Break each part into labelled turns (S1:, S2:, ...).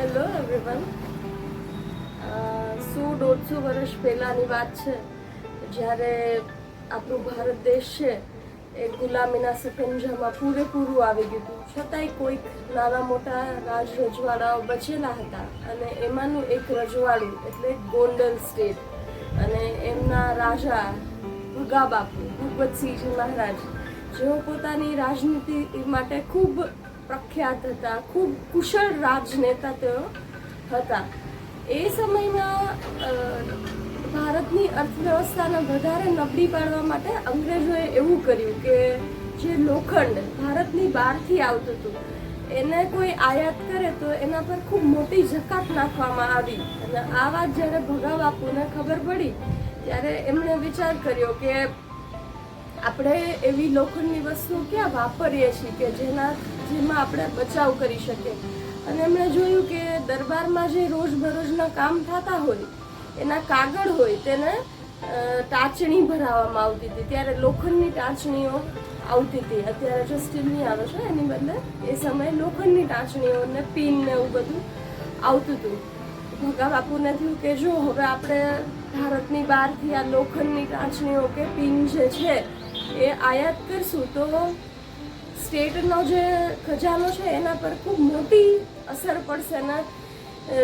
S1: Hello everyone સો દોઢસો વર્ષ પહેલાંની વાત છે? જ્યારે આપણું ભારત દેશ છે, એ ગુલામીના સકંજામાં પૂરેપૂરું આવી ગયું હતું. છતાંય કોઈક નાના મોટા રાજ રજવાડાઓ બચેલા હતા અને એમાંનું એક રજવાડું, એટલે ગોંડલ સ્ટેટ. અને એમના રાજા ભગાબાપુ ભગવતસિંહજી મહારાજ, જેઓ પોતાની રાજનીતિ માટે ખૂબ પ્રખ્યાત હતા. ખૂબ કુશળ રાજનેતા તેઓ હતા. એ સમયમાં ભારતની અર્થવ્યવસ્થાને વધારે નબળી પાડવા માટે અંગ્રેજોએ એવું કર્યું કે જે લોખંડ ભારતની બહારથી આવતું હતું, એને કોઈ આયાત કરે તો એના પર ખૂબ મોટી જકાત નાખવામાં આવી. અને આ વાત જ્યારે ભગા બાપુને ખબર પડી, ત્યારે એમણે વિચાર કર્યો કે આપણે એવી લોખંડની વસ્તુ ક્યાં વાપરીએ છીએ કે જેના જેમાં આપણે બચાવ કરી શકીએ? અને એમણે જોયું કે દરબારમાં જે રોજબરોજના કામ થતા હોય, એના કાગળ હોય, તેને ટાંચણી ભરાવવામાં આવતી હતી. ત્યારે લોખંડની ટાંચણીઓ આવતી હતી. અત્યારે જો સ્ટીલની આવે છે, એની બદલે એ સમયે લોખંડની ટાંચણીઓ ને પિન ને એવું બધું આવતું હતું. ભગા બાપુને થયું કે જો, હવે આપણે ભારતની બહારથી આ લોખંડની ટાંચણીઓ કે પિન જે છે એ આયાત કરશું તો સ્ટેટનો જે ખજાનો છે એના પર ખૂબ મોટી અસર પડશે અને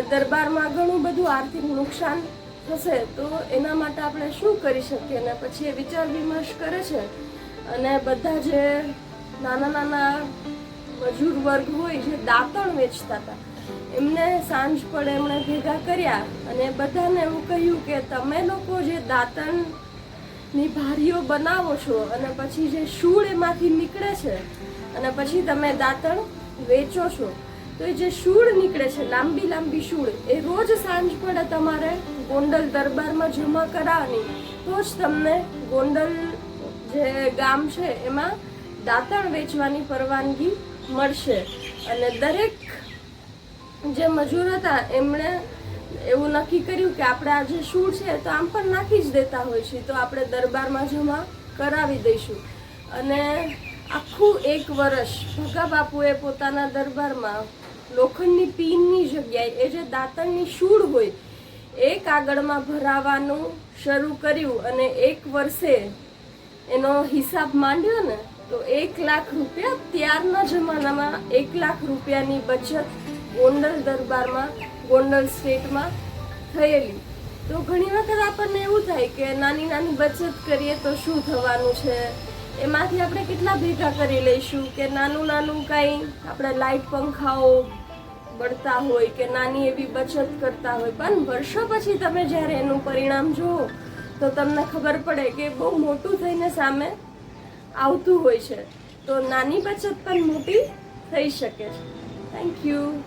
S1: દરબારમાં ઘણું બધું આર્થિક નુકસાન થશે. તો એના માટે આપણે શું કરી શકીએ? અને પછી એ વિચાર વિમર્શ કરે છે. અને બધા જે નાના નાના મજૂર વર્ગ હોય, જે દાંતણ વેચતા હતા, એમને સાંજ પડે એમણે ભેગા કર્યા. અને બધાને એવું કહ્યું કે તમે લોકો જે દાંતણ ની ભારીઓ બનાવો છો અને પછી જે શૂળ એમાંથી નીકળે છે અને પછી તમે દાંતણ વેચો છો, તો એ જે શૂળ નીકળે છે, લાંબી લાંબી શૂળ, એ રોજ સાંજ પડે તમારે ગોંડલ દરબારમાં જમા કરાવવાની, તો જ તમને ગોંડલ જે ગામ છે એમાં દાંતણ વેચવાની પરવાનગી મળશે. અને દરેક જે મજૂર હતા, એમણે એવું નક્કી કર્યું કે આપણે આ જે શૂળ છે તો આમ પણ નાખી જ દેતા હોય છે. તો આપણે દરબારમાં જમા કરાવી દઈશું. અને આખું એક વર્ષ ભગા બાપુએ પોતાના દરબારમાં લોખંડની પીનની જગ્યાએ એ જે દાંતણની શૂળ હોય, એ કાગળમાં ભરાવાનું શરૂ કર્યું અને એક વર્ષે એનો હિસાબ માંડ્યો ને, તો એક લાખ રૂપિયા ત્યારના જમાનામાં એક લાખ રૂપિયાની બચત ગોંડલ દરબારમાં ગોંડલ સ્ટેટમાં થયેલી. તો ઘણી વખત આપણને એવું થાય કે નાની નાની બચત કરીએ તો શું થવાનું છે? એમાંથી આપણે કેટલા ભેગા કરી લઈશું? કે નાનું નાનું કાંઈ આપણે લાઇટ પંખાઓ બળતા હોય કે નાની એવી બચત કરતા હોય? પણ વર્ષો પછી તમે જ્યારે એનું પરિણામ જુઓ, તો તમને ખબર પડે કે બહુ મોટું થઈને સામે આવતું હોય છે. તો નાની બચત પણ મોટી થઈ શકે છે. Thank you